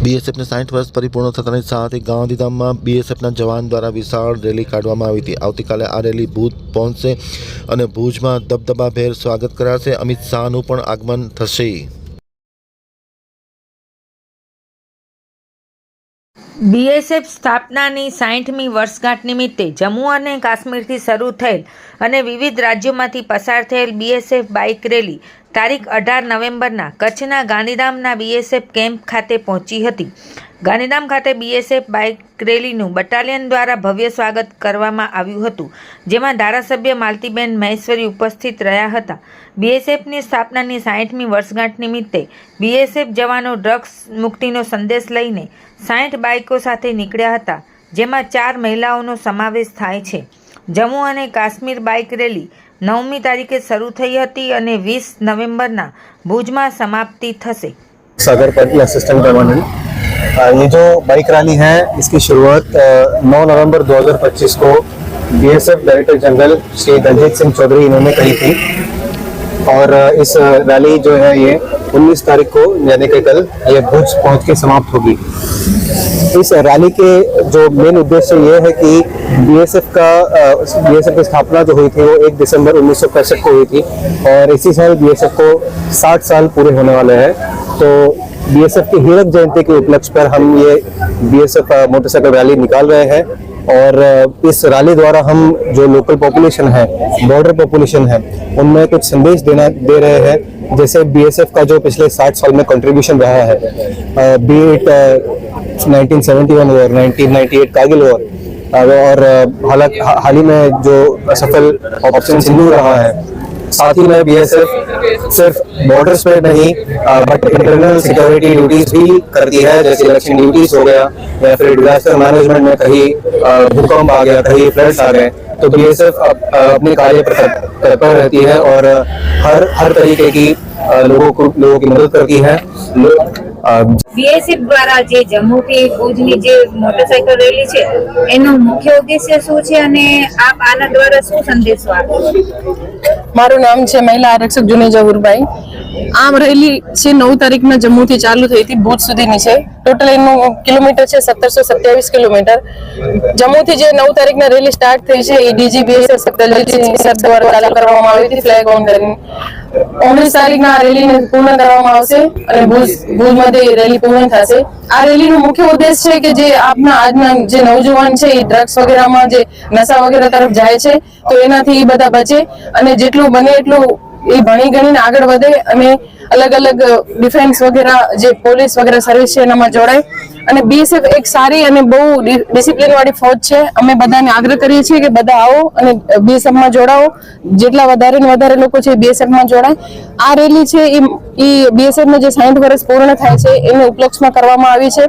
બીએસએફને સાઠ વર્ષ પરિપૂર્ણ થતાની સાથે ગાંધીધામમાં બીએસએફના જવાન દ્વારા વિશાળ રેલી કાઢવામાં આવી હતી. આવતીકાલે આ રેલી ભુજ પહોંચશે અને ભુજમાં દબદબાભેર સ્વાગત કરાશે. અમિત શાહનું પણ આગમન થશે. બીએસએફ સ્થાપનાની સાઠમી વર્ષગાંઠ નિમિત્તે જમ્મુ અને કાશ્મીરથી શરૂ થયેલ અને વિવિધ રાજ્યોમાંથી પસાર થયેલ બીએસએફ બાઇક રેલી તારીખ અઢાર નવેમ્બરના કચ્છના ગાંધીધામના બીએસએફ કેમ્પ ખાતે પહોંચી હતી. ગાંધીધામ ખાતે બીએસએફ બાઇક રેલીનું બટાલિયન દ્વારા ભવ્ય સ્વાગત કરવામાં આવ્યું હતું, જેમાં ધારાસભ્ય માલતીબેન મહેશ્વરી ઉપસ્થિત રહ્યા હતા. બીએસએફની સ્થાપનાની સાઠમી વર્ષગાંઠ નિમિત્તે બીએસએફ જવાનો ડ્રગ્સ મુક્તિનો સંદેશ લઈને સાઠ બાઇકો સાથે નીકળ્યા હતા, જેમાં ચાર મહિલાઓનો સમાવેશ થાય છે. જમ્મુ અને કાશ્મીર બાઇક રેલી નવમી તારીખે શરૂ થઈ હતી અને વીસ નવેમ્બરના ભુજમાં સમાપ્તિ થશે सागर पाटिल असिस्टेंट कमांडेंट अ, ये जो बाइक रैली है इसकी शुरुआत अ, 9 नवंबर 2025 को BSF director general Shri Daljeet Singh Chaudhary इन्होंने कही थी और अ, इस अ, रैली जो है ये 19 तारीख को यानी कि कल ये भुज पहुंच के समाप्त होगी इस रैली के जो मेन उद्देश्य ये है कि बीएसएफ का बीएसएफ की स्थापना जो हुई थी वो 1 दिसंबर उन्नीस सौ पैंसठ को हुई थी और इसी साल बीएसएफ को 60 साल पूरे होने वाले हैं। तो बीएसएफ की हीरक जयंती के उपलक्ष्य पर हम ये बीएसएफ मोटरसाइकिल रैली निकाल रहे हैं और इस रैली द्वारा हम जो लोकल पॉपुलेशन है, बॉर्डर पॉपुलेशन है, उनमें कुछ संदेश देना, दे रहे हैं। जैसे बीएसएफ का जो पिछले 60 साल में कंट्रीब्यूशन रहा है be it 1971 war 1998 Kargil war और हालाँकि हाल ही में जो सफल ऑपरेशन सिंधु रहा है, साथ ही में बीएसएफ सिर्फ़ बॉर्डर्स पे नहीं बट इंटरनल सिक्योरिटी ड्यूटीज़ भी करती है, जैसे इलेक्शन ड्यूटीज़ हो गया, या फिर डिजास्टर मैनेजमेंट में कहीं भूकंप आ गया, कहीं फ्लड्स आ गए तो बीएसएफ अपने कार्य पर तत्पर रहती है, और हर हर तरीके की लोगों को लोगों की मदद करती है लो- अ, બીએસએફ દ્વારા જે જમ્મુથી ભુજની જે મોટરસાયકલ રેલી છે એનો મુખ્ય ઉદ્દેશ્ય શું છે અને આપ આના દ્વારા શું સંદેશો આપો મારું નામ છે મહિલા આરક્ષક જુની હુરબાઈ આમ રેલી છે નવ તારીખના જમ્મુથી ચાલુ થઈ હતી ભુજ સુધીની છે. ટોટલ એનું કિલોમીટર છે સત્તરસો સત્યાવીસ કિલોમીટર. જમ્મુથી જે નવ તારીખના રેલી સ્ટાર્ટ થઈ છે, એ ડીજી બીએસએફ દ્વારા ચાલુ કરવામાં આવી હતી ફ્લેગ ઓન કરીને ઓગણીસ તારીખના આ રેલીને પૂર્ણ કરવામાં આવશે અને ભુજ એ રેલી પૂર્ણ થશે. આ રેલીનો મુખ્ય ઉદ્દેશ છે કે જે આપના આજના જે નવજવાન છે, એ ડ્રગ્સ વગેરેમાં જે નશા વગેરે તરફ જાય છે, તો એનાથી એ બધા બચે અને જેટલું બને એટલું એ ભણી ગણીને આગળ વધે અને અલગ અલગ ડિફેન્સ વગેરે જે પોલીસ વગેરે સર્વિસ છે એનામાં જોડાય. અને બીએસએફ એક સારી અને બહુ ડિસિપ્લિન વાળી ફોજ છે. અમે બધાને આગ્રહ કરીએ છીએ કે બધા આવો અને બીએસએફમાં જોડાઓ. જેટલા વધારે ને વધારે લોકો છે બીએસએફમાં જોડાય. આ રેલી છે, એ બીએસએફ ને જે સાઠ વર્ષ પૂર્ણ થાય છે, એને ઉપલક્ષમાં કરવામાં આવી છે.